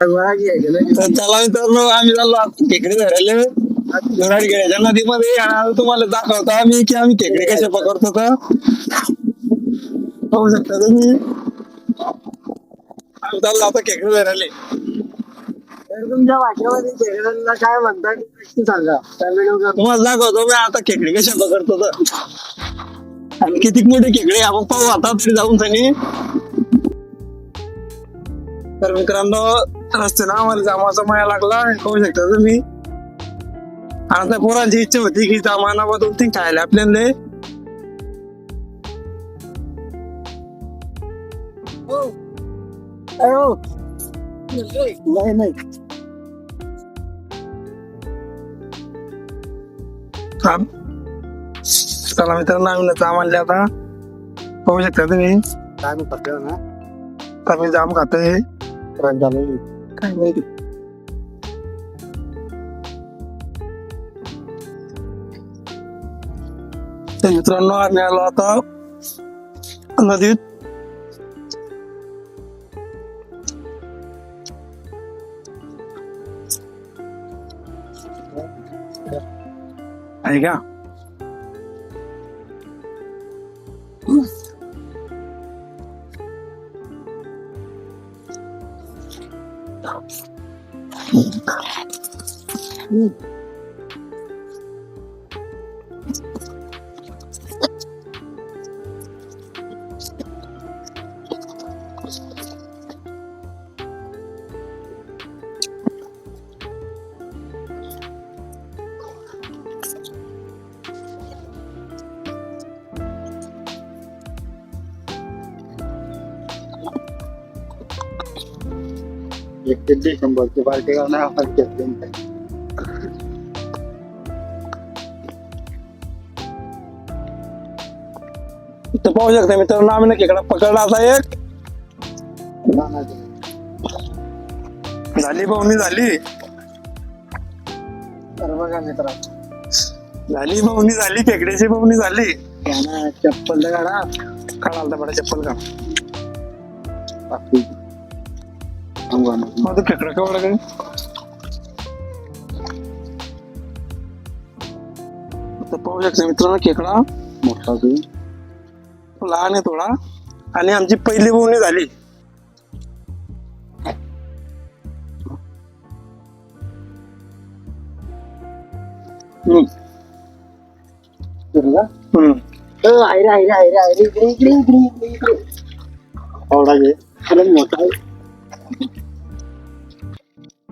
तर चला मित्रांनो आम्ही चाललो आता खेकडे धरायला. घराडखेड्याच्या नदीमध्ये आणि आता तुम्हाला दाखवतो आम्ही की आम्ही खेकडे कसे पकडतो तर. पाहू शकता तुम्ही. आम्ही चाललो आता खेकडे धरायला. तुमच्या भाषेमध्ये खेळाडूला काय म्हणतात ते सांगा. तुम्हाला दाखवतो मी आता खेकडे कसे पकडतो तर. आणि किती मोठे खेकडे आपण पाहू आता तरी जाऊन सनी. तर मित्रांनो रस्त्यानं आम्हाला जामाचा माया लागला पाहू शकता तुम्ही? आता पोरांची इच्छा होती की जामाना बदल ती खायला आपल्याला. नाही नाही. चला मित्रांनो आम्ही जाम आणले आता. पाहू शकता तुम्ही? काय ना तर मी जाम खातोय. त्रास झाला काय माहिती तर मित्रांनो आम्ही आलो आता नदीत आहे का 嗯。嗯。एक किती शंभरची पार्टी करणार आपण घेतली इथं पाहू शकता मित्रांनो आम्ही ना खेकडा पकडला आता एक. झाली पाहुणी झाली. तर बघा मित्रा झाली पाहुणी झाली. खेकड्याची पाहुणी झाली. चप्पल काढा. काढा आलता बडा चप्पल का तो खेकडा केवढा काय आता पाहू शकता मित्रांनो खेकडा मोठा लहान आहे थोडा. आणि आमची पहिली बोवणी झाली. मोठा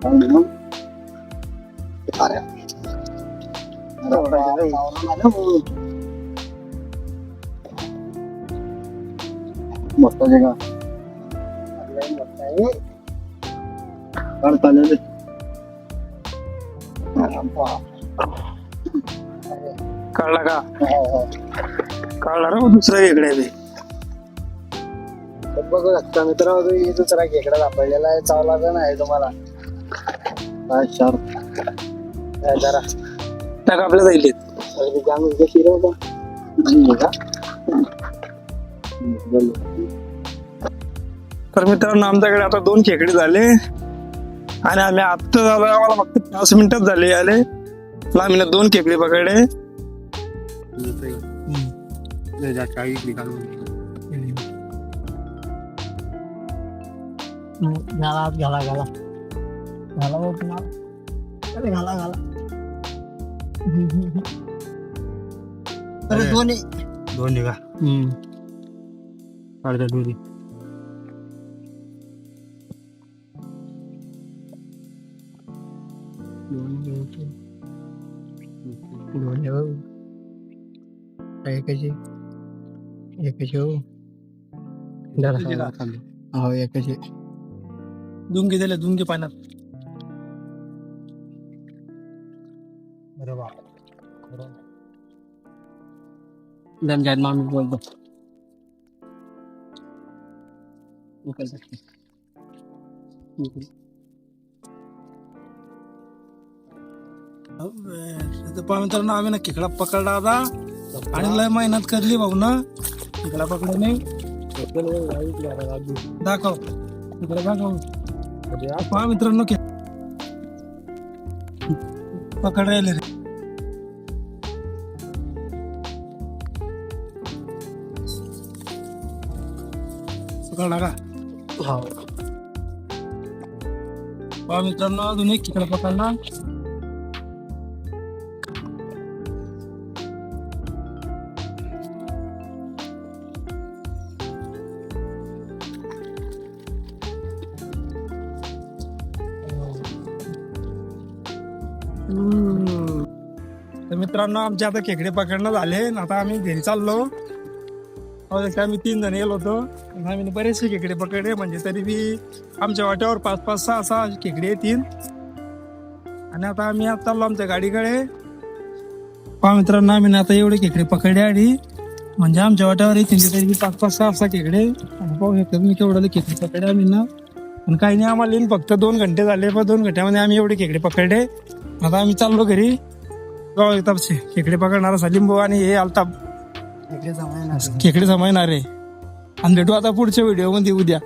ना? ना. जगा चालेल अरे, बाप. कळला का. कळला रे दुसऱ्या खेकड्या बी तर बघू शकता मित्र दुसरा खेकडा सापडलेला आहे चावला तर नाही तुम्हाला काय चार? काय जरा. त्या आपल्या जाईल अगदी जाम कशी रे बाबा. तर मित्रांनो आमच्याकडे आता दोन खेकडे झाले. आणि आम्ही आत्ता झालो आम्हाला फक्त पाच मिनिटच झाले आले आम्ही ना दोन खेकडे पकडले. घाला घाला घाला. घाला बघ ना अरे घाला घाला अरे दोन्ही दोन का काढता दोन्ही दोन्ही हो एकाची एकाची हो एकाची दुंगे दिले दुंगे पाण्यात दमजात माणूस बोलतो मित्रांनो आम्ही ना खेकडा पकडला आता. आणि लय मेहनत करली भाऊ ना. खेकडा पकडणे दाखव. खेकडा दाखव पहा मित्रांनो पकड राहिले रे. पकडला का? पहा मित्रांनो अजून एक पकडला. तर मित्रांनो आमचे आता खेकडे पकडणं झाले. आणि आता आम्ही घरी चाललो. हो, आम्ही तीन जण गेलो होतो. आणि आम्ही बरेचसे खेकडे पकडले. म्हणजे तरी बी आमच्या वाट्यावर पाच पाच सहा सहा खेकडे येतील. आणि आता आम्ही आता चाललो आमच्या गाडीकडे. पहा मित्रांनो आम्ही ना आता एवढे खेकडे पकडले आणि म्हणजे आमच्या वाट्यावर येतील तरी बी पाच पाच सहा सहा खेकडे. आणि पाहू शकतो मी केवढे खेकडे पकडले आम्ही ना. पण काही नाही आम्हाला येईन फक्त दोन घंटे झाले. पण दोन घंट्यामध्ये आम्ही एवढे खेकडे पकडले. आता आम्ही चाललो घरी. येतात खेकडे पकडणार असा लिंबू आणि हे आलताप खेकडे समायणार आहे. आणि भेटू आता पुढच्या व्हिडिओमध्ये उद्या.